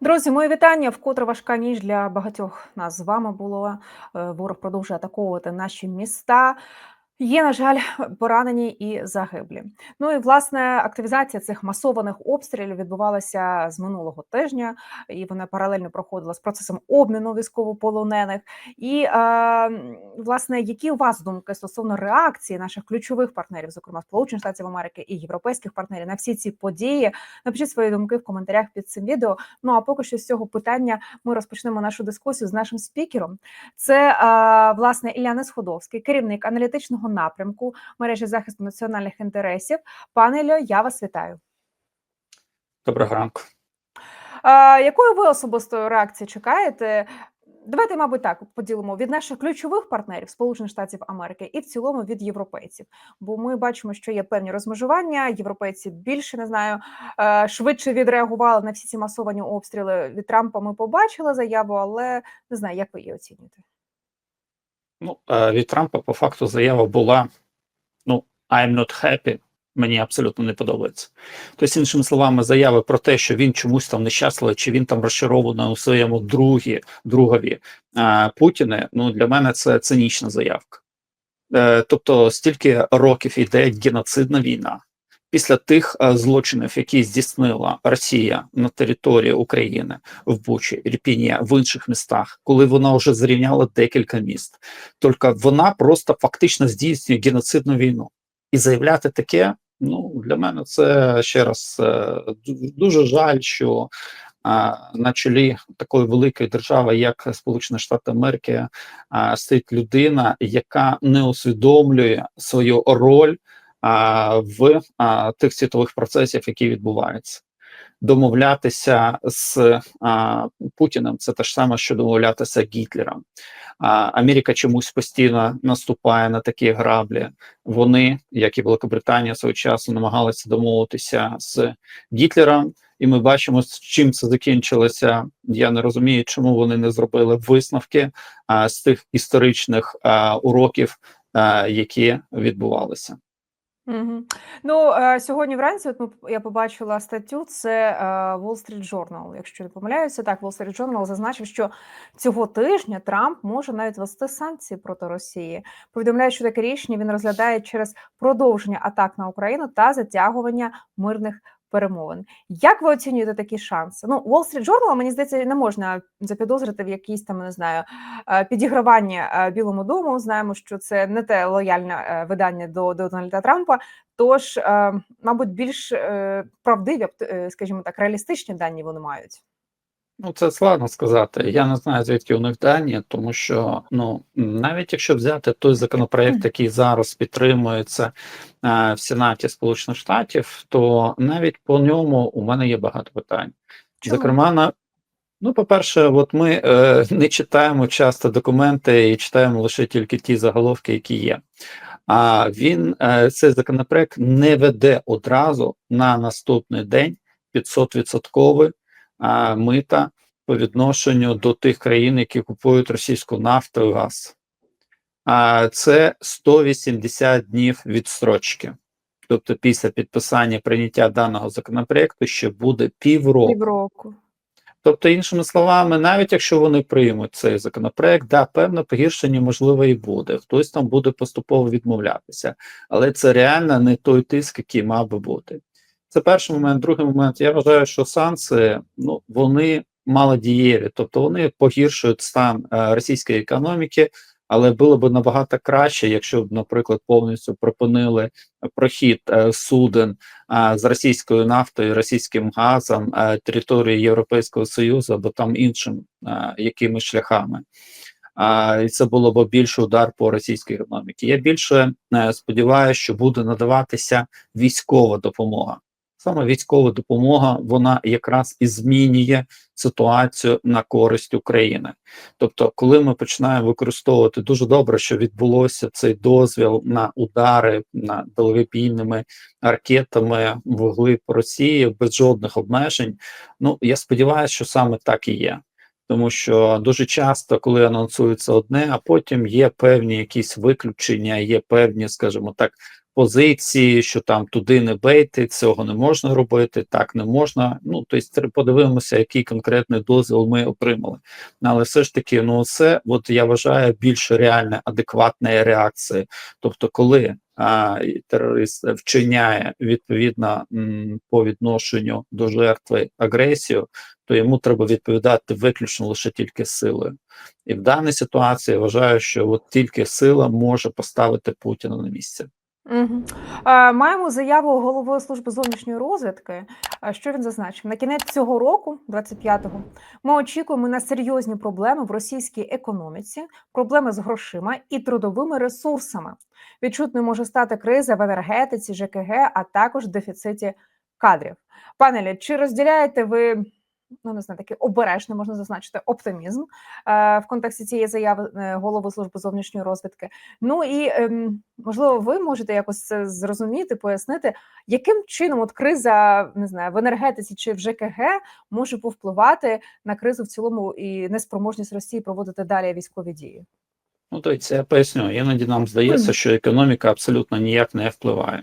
Друзі, мої вітання. Вкотре важка ніч для багатьох нас з вами було. Е, Ворог продовжує атаковувати наші міста. Є, на жаль, поранені і загиблі. Ну і власне активізація цих масованих обстрілів відбувалася з минулого тижня, і вона паралельно проходила з процесом обміну військовополонених. І е, власне, які у вас думки стосовно реакції наших ключових партнерів, зокрема Сполучених Штатів Америки і європейських партнерів на всі ці події? Напишіть свої думки в коментарях під цим відео. Ну а поки що з цього питання ми розпочнемо нашу дискусію з нашим спікером. Це е, власне Ілля Несходовський, керівник аналітичного напрямку мережі захисту національних інтересів. Пане Ілло, я вас вітаю. Доброго ранку. Якої ви особистої реакції чекаєте? Давайте, мабуть, так поділимо від наших ключових партнерів Сполучених Штатів Америки і в цілому від європейців. Бо ми бачимо, що є певні розмежування. Європейці більше не знаю, е, швидше відреагували на всі ці масовані обстріли. Від Трампа ми побачили заяву, але не знаю, як ви її оцінюєте. Ну, е, від Трампа по факту заява була: ну, I'm not happy. Мені абсолютно не подобається. Тобто, іншими словами, заяви про те, що він чомусь там нещасливий, чи він там розчарований у своєму другі, другові е, Путіна, ну для мене це цинічна заявка. Е, тобто, стільки років іде геноцидна війна. Після тих е, злочинів, які здійснила Росія на території України в Бучі, Ірпіні, в інших містах, коли вона вже зрівняла декілька міст, тільки вона просто фактично здійснює геноцидну війну. І заявляти таке, ну для мене це ще раз е, дуже жаль, що на чолі такої великої держави, як Сполучені Штати Америки, стоїть людина, яка не усвідомлює свою роль в тих світових процесів, які відбуваються. Домовлятися з Путіним це те ж саме, що домовлятися Гітлером. А, Америка чомусь постійно наступає на такі граблі. Вони, як і Великобританія, свого часу намагалися домовитися з Гітлером, і ми бачимо, з чим це закінчилося. Я не розумію, чому вони не зробили висновки а, з тих історичних а, уроків, а, які відбувалися. Угу. Ну е, сьогодні вранці, от ми я побачила статтю. Це е, Wall Street Journal, Якщо не помиляюся, так Wall Street Journal зазначив, що цього тижня Трамп може навіть ввести санкції проти Росії. Повідомляє, що таке рішення він розглядає через продовження атак на Україну та затягування мирних перемовин. Як ви оцінюєте такі шанси? Ну, Wall Street Journal, мені здається, не можна запідозрити в якійсь там не знаю е, підігравання е, Білому дому. Знаємо, що це не те лояльне е, видання до, до Дональда Трампа. Тож, мабуть, більш правдиві, скажімо так, реалістичні дані вони мають. Ну, це складно сказати. Я не знаю, звідки у них дані, тому що ну навіть якщо взяти той законопроект, який зараз підтримується е, в Сенаті Сполучених Штатів, то навіть по ньому у мене є багато питань. Чому? Зокрема, на ну, по-перше, от ми е, не читаємо часто документи і читаємо лише тільки ті заголовки, які є. А він е, цей законопроект не веде одразу на наступний день 500% а, мита по відношенню до тих країн, які купують російську нафту і газ. А це 180 днів відстрочки. Тобто, після підписання прийняття даного законопроекту ще буде півроку. Півроку. Тобто, іншими словами, навіть якщо вони приймуть цей законопроект, да, певне погіршення можливо і буде. Хтось там буде поступово відмовлятися, але це реально не той тиск, який мав би бути. Це перший момент. Другий момент. Я вважаю, що санкції ну вони малодієві, тобто вони погіршують стан е, російської економіки, але було б набагато краще, якщо б, наприклад, повністю припинили прохід е, суден е, з російською нафтою, російським газом території Європейського Союзу або там іншим якимись шляхами. І це було б більший удар по російській економіці. Я більше сподіваюся, що буде надаватися військова допомога. Саме військова допомога вона якраз і змінює ситуацію на користь України. Тобто, коли ми починаємо використовувати дуже добре, що відбулося цей дозвіл на удари на далекобійними ракетами в глиб Росії без жодних обмежень. Ну я сподіваюся, що саме так і є. Тому що дуже часто, коли анонсується одне, а потім є певні якісь виключення, є певні, скажімо так, позиції, що там туди не бейте, цього не можна робити, так не можна. Ну тобто, подивимося, який конкретний дозвіл ми отримали. Але все ж таки, ну це от я вважаю більш реальна, адекватна реакція. Тобто, коли а, терорист вчиняє відповідно м, по відношенню до жертви агресію, то йому треба відповідати виключно лише тільки силою. І в даній ситуації я вважаю, що от тільки сила може поставити Путіна на місце. Угу. Маємо заяву голови служби зовнішньої розвідки. Що він зазначив? На кінець цього року, 25-го, ми очікуємо на серйозні проблеми в російській економіці, проблеми з грошима і трудовими ресурсами. Відчутною може стати криза в енергетиці, ЖКГ, а також дефіциті кадрів. Пане Лі, чи розділяєте ви? Ну, не знаю, такий обережний, можна зазначити, оптимізм е, в контексті цієї заяви е, голови служби зовнішньої розвідки. Ну і ем, можливо, ви можете якось це зрозуміти, пояснити, яким чином от криза не знаю в енергетиці чи в ЖКГ може повпливати на кризу в цілому і неспроможність Росії проводити далі військові дії. Ну, то це я поясню. Іноді нам здається, що економіка абсолютно ніяк не впливає.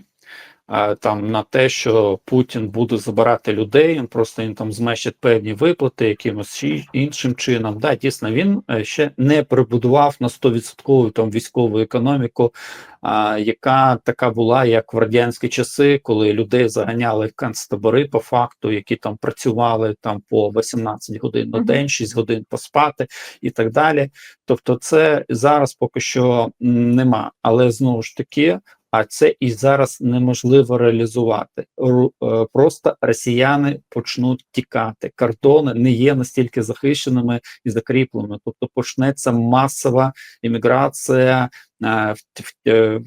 Там на те, що Путін буде забирати людей, він просто їм там змещить певні виплати якимось іншим чином. Да, дійсно, він е, ще не прибудував на 100% там військову економіку, а, яка така була, як в радянські часи, коли людей заганяли концтабори по факту, які там працювали там по 18 годин на день, 6 годин поспати і так далі. Тобто, це зараз поки що нема. Але знову ж таки, а це і зараз неможливо реалізувати. Е, Просто росіяни почнуть тікати. Кордони не є настільки захищеними і закріпленими. Тобто почнеться масова імміграція, е, е,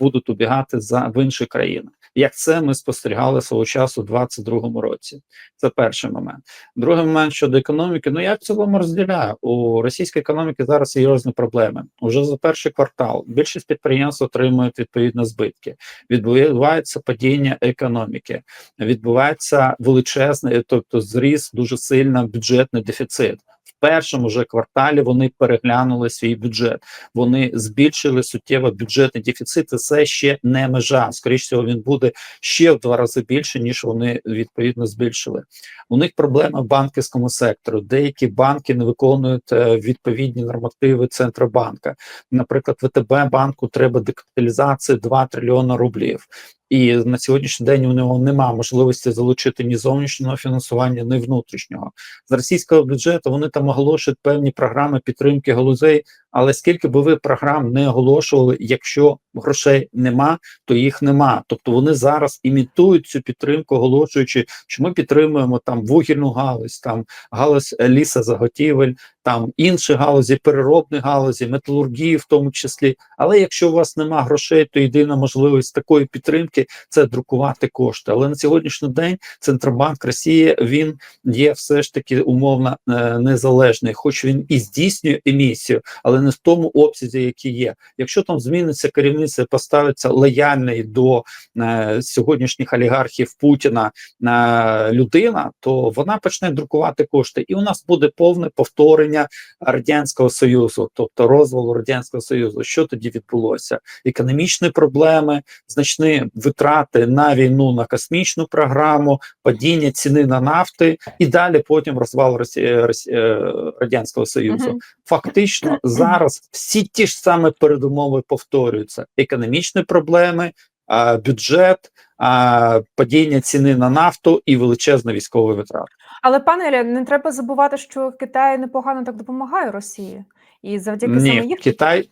будуть убігати за в інші країни. Як це ми спостерігали свого часу у 22-му році? Це перший момент. Другий момент щодо економіки. Ну я в цілому розділяю у російської економіки зараз серйозні проблеми. Уже за перший квартал більшість підприємств отримують відповідно збитки. Відбувається падіння економіки, відбувається величезний, тобто зріс дуже сильно бюджетний дефіцит. Першому же кварталі вони переглянули свій бюджет. Вони збільшили суттєво бюджетний дефіцит. і Це ще не межа. Скоріше всього, він буде ще в два рази більше, ніж вони відповідно збільшили. У них проблеми в банківському сектору. Деякі банки не виконують е, відповідні нормативи Центробанка. Наприклад, ВТБ банку треба декапіталізації 2 трильйона рублів. І на сьогоднішній день у нього немає можливості залучити ні зовнішнього фінансування, ні внутрішнього. З російського бюджету вони там оголошують певні програми підтримки галузей. Але скільки би ви програм не оголошували, якщо грошей нема, то їх нема. Тобто вони зараз імітують цю підтримку, оголошуючи, що ми підтримуємо там вугільну галузь, там галузь е, лісозаготівель, там інші галузі, переробні галузі, металургії, в тому числі. Але якщо у вас нема грошей, то єдина можливість такої підтримки це друкувати кошти. Але на сьогоднішній день Центробанк Росії він є все ж таки умовно е, незалежний, хоч він і здійснює емісію, але не в тому обсязі, який є. Якщо там зміниться керівництво, поставиться лояльний до е, сьогоднішніх олігархів Путіна е, людина, то вона почне друкувати кошти, і у нас буде повне повторення радянського союзу, тобто розвалу радянського союзу. Що тоді відбулося? Економічні проблеми, значні витрати на війну на космічну програму, падіння ціни на нафти, і далі потім розвал Росі... Росі... е, радянського союзу. Фактично зараз всі ті ж самі передумови повторюються: економічні проблеми, а, бюджет, а, падіння ціни на нафту і величезна військова витрата. Але пане Ілля, не треба забувати, що Китай непогано так допомагає Росії, і завдяки саме їх Китай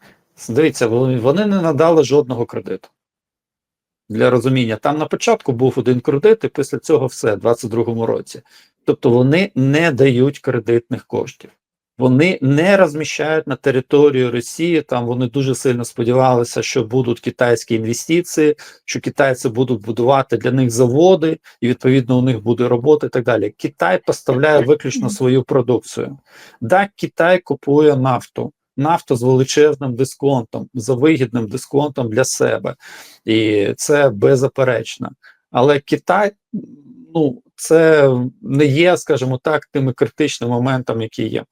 дивіться, вони, не надали жодного кредиту. Для розуміння, там на початку був один кредит, і після цього все, в 22-му році. Тобто вони не дають кредитних коштів. Вони не розміщають на територію Росії. Там вони дуже сильно сподівалися, що будуть китайські інвестиції, що китайці будуть будувати для них заводи, і відповідно у них буде робота і так далі. Китай поставляє виключно свою продукцію. Да, Китай купує нафту. Нафту з величезним дисконтом, за вигідним дисконтом для себе, і це беззаперечно. Але Китай, ну це не є, скажімо так, тими критичними моментами, які є.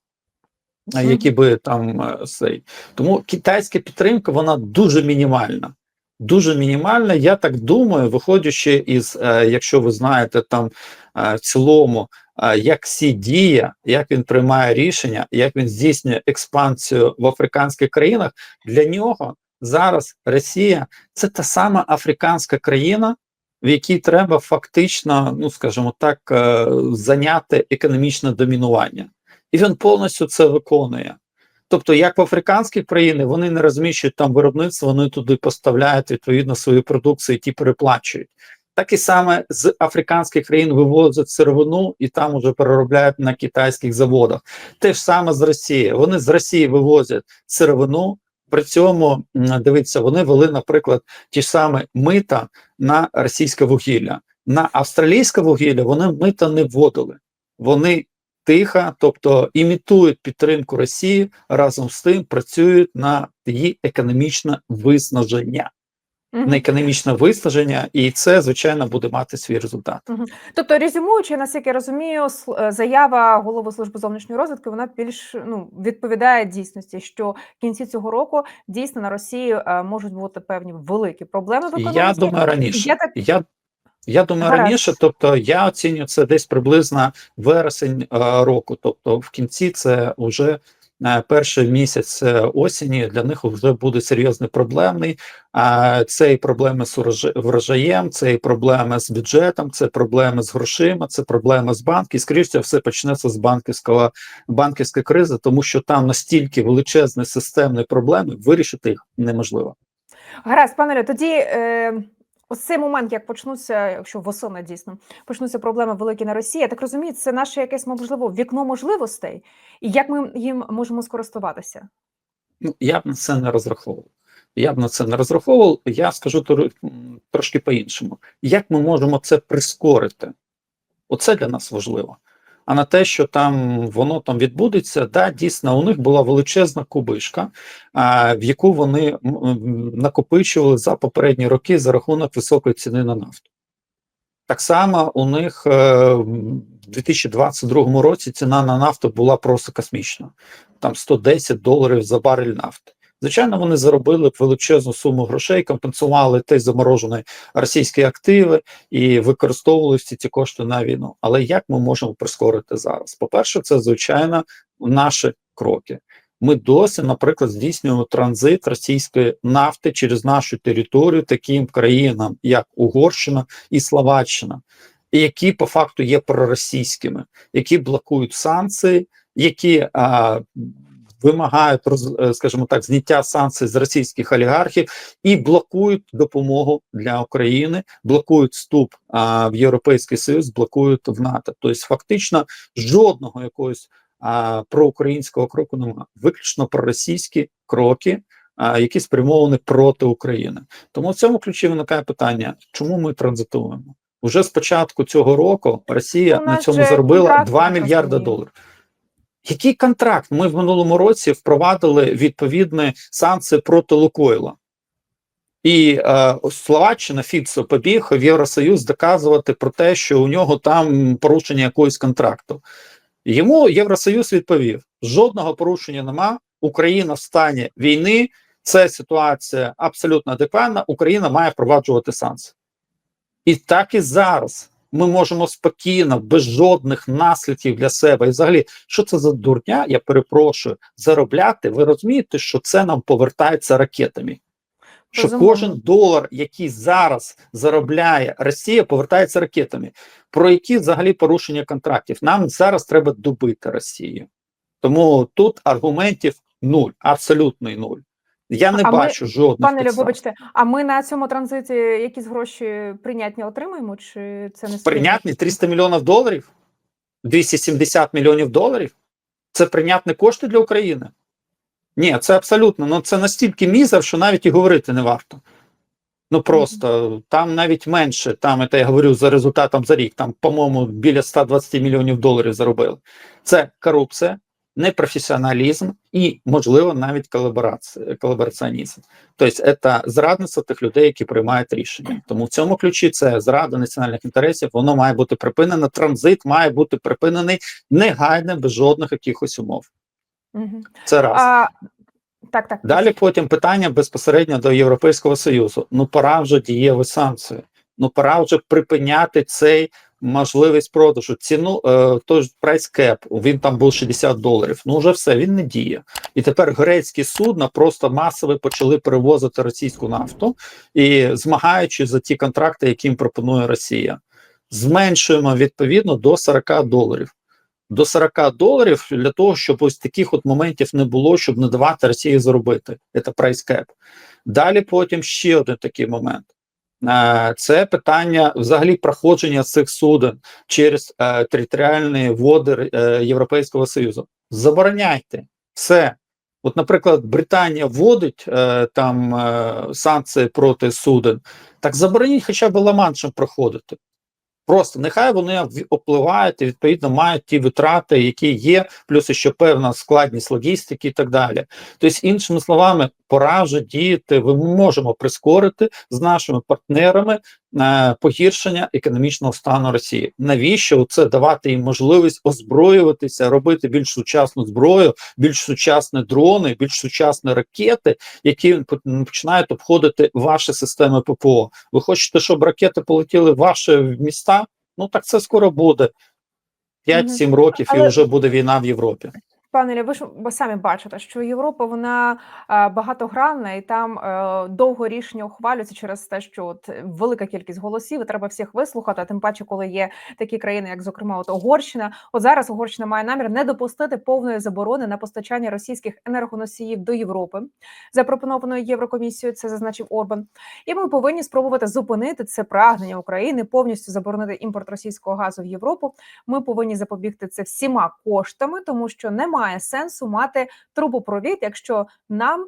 Які би там е, цей. Тому китайська підтримка вона дуже мінімальна. дуже мінімальна. Я так думаю, виходячи із, е, якщо ви знаєте, там е, в цілому, як Сі діє, як він приймає рішення, як він здійснює експансію в африканських країнах, для нього зараз Росія це та сама африканська країна, в якій треба фактично, ну скажімо так, зайняти економічне домінування, і він повністю це виконує. Тобто, як в африканські країни вони не розміщують там виробництво, вони туди поставляють відповідно свою продукцію, і ті переплачують. Так і саме з африканських країн вивозять сировину і там уже переробляють на китайських заводах. Те ж саме з Росії. Вони з Росії вивозять сировину. При цьому дивіться, вони вели, наприклад, ті ж самі мита на російське вугілля. На австралійське вугілля вони мита не вводили. Вони тихо, тобто імітують підтримку Росії разом з тим працюють на її економічне виснаження. На економічне виснаження, і це звичайно буде мати свій результат. Тобто, резюмуючи, наскільки я розумію, е, заява голови служби зовнішньої розвідки вона більш ну відповідає дійсності, що в кінці цього року дійсно на Росії е, можуть бути певні великі проблеми в економіці. Я думаю, раніше. Я так- Я, я думаю, Гаразд. раніше, тобто я оцінюю це десь приблизно вересень е, року. Тобто, в кінці це вже е, перший місяць е, осені для них вже буде серйозний проблемний. А це і проблеми з врожаєм, це і проблеми з бюджетом, це проблеми з грошима, це проблеми з банків. І скоріш всього, все почнеться з банківського банківської кризи, тому що там настільки величезні системні проблеми, вирішити їх неможливо. Гаразд, пане Лю, тоді е, ось цей момент, як почнуться, якщо восени дійсно почнуться проблеми великі на Росії, я так розумію, це наше якесь можливо вікно можливостей, і як ми їм можемо скористуватися? Ну, я б на це не розраховував. Я б на це не розраховував. Я скажу трошки по-іншому. Як ми можемо це прискорити? Оце для нас важливо. А на те, що там воно там відбудеться, да, дійсно, у них була величезна кубишка, а, в яку вони накопичували за попередні роки за рахунок високої ціни на нафту. Так само у них е, в 2022 році ціна на нафту була просто космічна там 110 доларів за барель нафти. Звичайно, вони заробили величезну суму грошей, компенсували ті заморожені російські активи і використовували всі ці кошти на війну. Але як ми можемо прискорити зараз? По-перше, це звичайно наші кроки. Ми досі, наприклад, здійснюємо транзит російської нафти через нашу територію таким країнам, як Угорщина і Словаччина, які по факту є проросійськими, які блокують санкції, які а, вимагають роз, е, скажімо так, зняття санкцій з російських олігархів і блокують допомогу для України, блокують вступ а, в Європейський Союз, блокують в НАТО. Тобто, фактично, жодного якогось а, проукраїнського кроку немає, виключно проросійські кроки. Які спрямовані проти України, тому в цьому ключі виникає питання, чому ми транзитуємо? Уже з початку цього року Росія Ну, на цьому заробила 2 не мільярда доларів. Який контракт? Ми в минулому році впровадили відповідні санкції проти Лукойла. І е, Словаччина Фіцо побіг в Євросоюз доказувати про те, що у нього там порушення якогось контракту. Йому Євросоюз відповів: жодного порушення нема. Україна в стані війни. Це ситуація абсолютно адекватна. Україна має впроваджувати санкції. І так і зараз ми можемо спокійно, без жодних наслідків для себе. І взагалі, що це за дурня? Я перепрошую, заробляти. Ви розумієте, що це нам повертається ракетами. Що Безумовно. кожен долар, який зараз заробляє Росія, повертається ракетами. Про які взагалі порушення контрактів? Нам зараз треба добити Росію. Тому тут аргументів нуль, абсолютний нуль. Я не А ми- бачу жодних Пане підстав. вибачте, а ми на цьому транзиті якісь гроші прийнятні отримаємо? Чи це не Прийнятні 300 мільйонів доларів, 270 мільйонів доларів. Це прийнятні кошти для України. Ні, це абсолютно. Ну це настільки мізер, що навіть і говорити не варто. Ну просто там навіть менше. Там це я говорю за результатом за рік. Там, по-моєму, біля 120 мільйонів доларів заробили. Це корупція, непрофесіоналізм і, можливо, навіть колабораціонізм. Тобто, це зрадництво тих людей, які приймають рішення. Тому в цьому ключі це зрада національних інтересів. Воно має бути припинено. Транзит має бути припинений негайно, без жодних якихось умов. Мгм. Це раз. А, Так, так. Далі потім питання безпосередньо до Європейського Союзу. Ну пора вже дієві санкції. Ну пора вже припиняти цей можливість продажу. Ціну е, той прайс кеп, він там був 60 доларів. Ну вже все, він не діє. І тепер грецькі судна просто масово почали перевозити російську нафту і змагаючи за ті контракти, які їм пропонує Росія. Зменшуємо відповідно до 40 доларів. До 40 доларів для того, щоб ось таких от моментів не було, щоб не давати Росії заробити. Це прайс кеп. Далі потім ще один такий момент. Це питання взагалі проходження цих суден через е, територіальні води е, Європейського Союзу. Забороняйте все. От, наприклад, Британія вводить е, там е, санкції проти суден, так забороніть хоча б Ла-Маншем проходити. Просто нехай вони впливають і відповідно мають ті витрати, які є, плюс ще певна складність логістики і так далі. Тобто, іншими словами, пора вже діяти. Ми можемо прискорити з нашими партнерами е, погіршення економічного стану Росії. Навіщо це давати їм можливість озброюватися, робити більш сучасну зброю, більш сучасні дрони, більш сучасні ракети, які починають обходити ваші системи ППО? Ви хочете, щоб ракети полетіли в ваші міста? Ну так це скоро буде. 5-7 років, і вже буде війна в Європі. Пане ви ж самі бачите, що Європа вона е, багатогранна, і там е, довго рішення ухвалюються через те, що от велика кількість голосів, і треба всіх вислухати. а Тим паче, коли є такі країни, як зокрема от Угорщина. От зараз Угорщина має намір не допустити повної заборони на постачання російських енергоносіїв до Європи, запропонованої Єврокомісією. Це зазначив Орбан. І ми повинні спробувати зупинити це прагнення України повністю заборонити імпорт російського газу в Європу. Ми повинні запобігти це всіма коштами, тому що немає сенсу мати трубопровід, якщо нам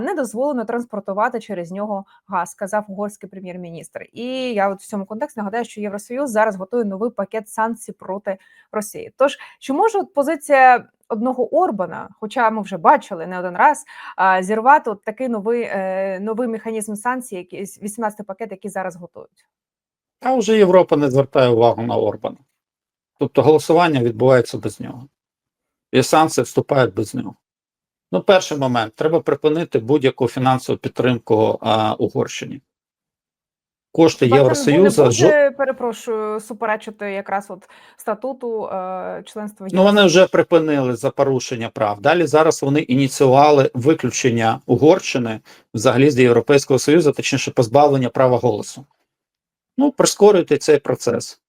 не дозволено транспортувати через нього газ, сказав угорський прем'єр-міністр. І я от в цьому контексті нагадаю, що Євросоюз зараз готує новий пакет санкцій проти Росії. Тож чи може позиція одного Орбана, хоча ми вже бачили не один раз, зірвати от такий новий, е, новий механізм санкцій, який 18 пакет, який зараз готують? А вже Європа не звертає увагу на Орбана. Тобто голосування відбувається без нього. І санкції вступають без нього. Ну, перший момент: треба припинити будь-яку фінансову підтримку а, Угорщині. Кошти Євросоюзу. не буде, перепрошую, суперечити якраз от статуту е, членства Ну, вони вже припинили за порушення прав. Далі зараз вони ініціювали виключення Угорщини взагалі з Європейського Союзу, точніше, позбавлення права голосу. Ну, прискорюйте цей процес.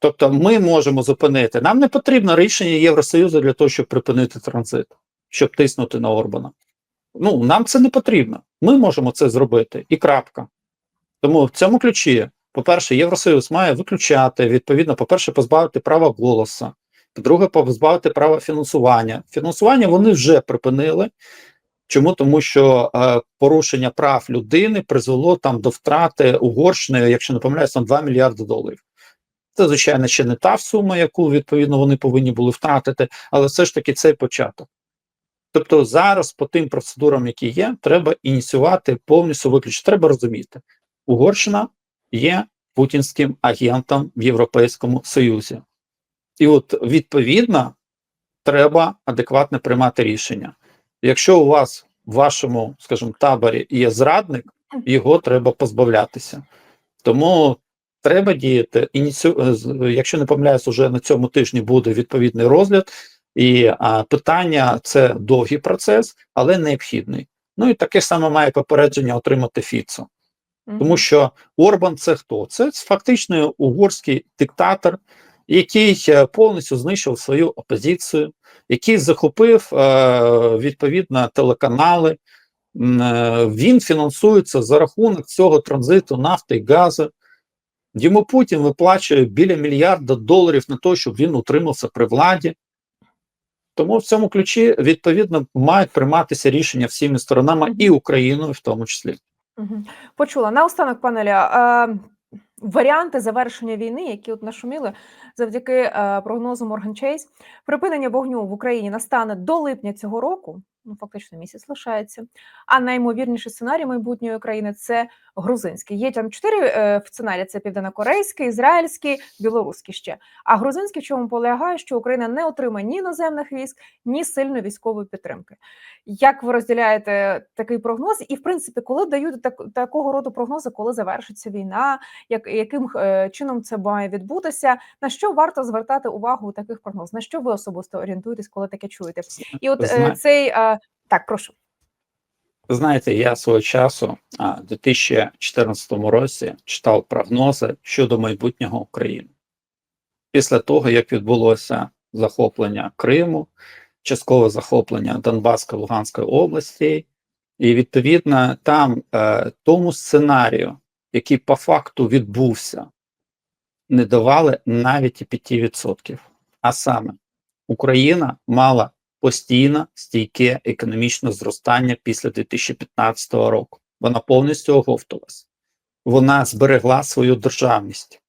Тобто, ми можемо зупинити. Нам не потрібно рішення Євросоюзу для того, щоб припинити транзит, щоб тиснути на Орбана. Ну, нам це не потрібно. Ми можемо це зробити і крапка. Тому в цьому ключі, по-перше, Євросоюз має виключати, відповідно, по-перше, позбавити права голосу. По-друге, позбавити права фінансування. Фінансування вони вже припинили. Чому? Тому що е, порушення прав людини призвело там до втрати Угорщини, якщо не помиляюсь, там 2 мільярди доларів. Це, звичайно, ще не та сума, яку відповідно вони повинні були втратити, але все ж таки цей початок. Тобто зараз по тим процедурам, які є, треба ініціювати повністю виключити. Треба розуміти, Угорщина є путінським агентом в Європейському Союзі. І от відповідно треба адекватно приймати рішення. Якщо у вас в вашому, скажімо, таборі є зрадник, його треба позбавлятися. Тому треба діяти. Ініцію... е, Якщо не помиляюсь, уже на цьому тижні буде відповідний розгляд, і а, питання це довгий процес, але необхідний. Ну і таке саме має попередження отримати Фіцо. Тому що Орбан це хто? Це фактично угорський диктатор, який е, повністю знищив свою опозицію, який захопив е, відповідно телеканали. Він фінансується за рахунок цього транзиту нафти і газу. Йому Путін виплачує біля мільярда доларів на те, щоб він утримався при владі. Тому в цьому ключі відповідно мають прийматися рішення всіми сторонами і Україною в тому числі. Почула. Наостанок, пане Ілля, е, варіанти завершення війни, які от нашуміли завдяки прогнозу Morgan Chase, припинення вогню в Україні настане до липня цього року. Ну, фактично місяць лишається. А наймовірніший сценарій майбутньої країни це грузинський. Є там чотири е, сценарії: це південнокорейський, ізраїльський, білоруський ще. А грузинський в чому полягає, що Україна не отримає ні іноземних військ, ні сильної військової підтримки. Як ви розділяєте такий прогноз? І в принципі, коли дають так, такого роду прогнози, коли завершиться війна, як яким е, чином це має відбутися? На що варто звертати увагу у таких прогноз? На що ви особисто орієнтуєтесь, коли таке чуєте? І от е, цей е, так, прошу. Знаєте, я свого часу в 2014 році читав прогнози щодо майбутнього України. Після того, як відбулося захоплення Криму, часткове захоплення Донбаської Луганської області, і відповідно там е, тому сценарію, який по факту відбувся, не давали навіть і 5%. А саме Україна мала постійне стійке економічне зростання після 2015 року. Вона повністю оговталась. Вона зберегла свою державність.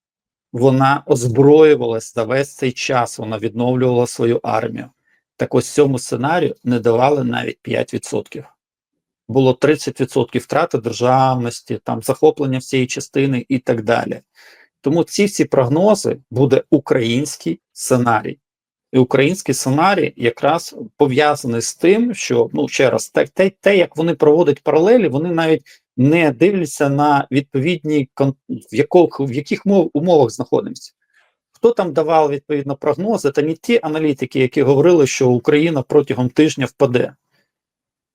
Вона озброювалась за весь цей час. Вона відновлювала свою армію. Так ось цьому сценарію не давали навіть 5%. Було 30% втрати державності, там захоплення всієї частини і так далі. Тому ці всі прогнози буде український сценарій. І український сценарій якраз пов'язаний з тим, що ну ще раз, те, те, те, як вони проводять паралелі, вони навіть не дивляться на відповідні в яких, в яких мов, умовах знаходимося. Хто там давав відповідно прогнози, та не ті аналітики, які говорили, що Україна протягом тижня впаде.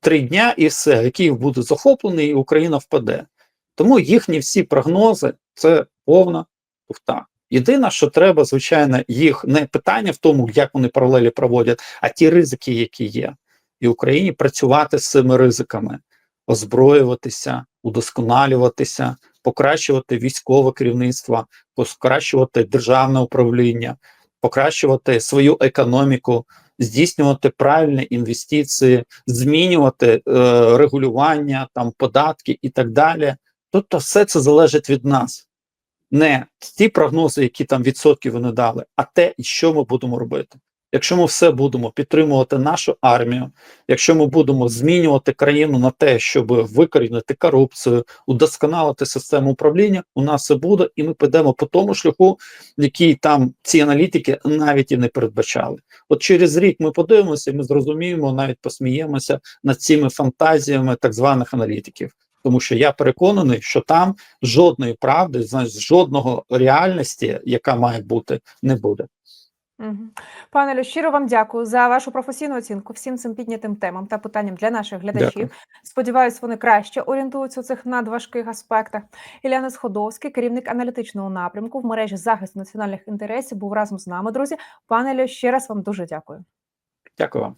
Три дня і все, Київ буде захоплений, і Україна впаде. Тому їхні всі прогнози це повна туфта. Єдине, що треба, звичайно, їх не питання в тому, як вони паралелі проводять, а ті ризики, які є, і Україні працювати з цими ризиками, озброюватися, удосконалюватися, покращувати військове керівництво, покращувати державне управління, покращувати свою економіку, здійснювати правильні інвестиції, змінювати е, регулювання, там податки і так далі. Тобто, все це залежить від нас не ті прогнози, які там відсотки вони дали, а те, що ми будемо робити. Якщо ми все будемо підтримувати нашу армію, якщо ми будемо змінювати країну на те, щоб викорінити корупцію, удосконалити систему управління, у нас все буде, і ми підемо по тому шляху, який там ці аналітики навіть і не передбачали. От через рік ми подивимося, і ми зрозуміємо, навіть посміємося над цими фантазіями так званих аналітиків. Тому що я переконаний, що там жодної правди, знаєш, жодного реальності, яка має бути, не буде. Мгм. Пане Лю, щиро вам дякую за вашу професійну оцінку всім цим піднятим темам та питанням для наших глядачів. Дякую. Сподіваюсь, вони краще орієнтуються у цих надважких аспектах. Іляна Сходовський, керівник аналітичного напрямку в мережі захисту національних інтересів, був разом з нами, друзі. Пане Лю, ще раз вам дуже дякую. Дякую вам.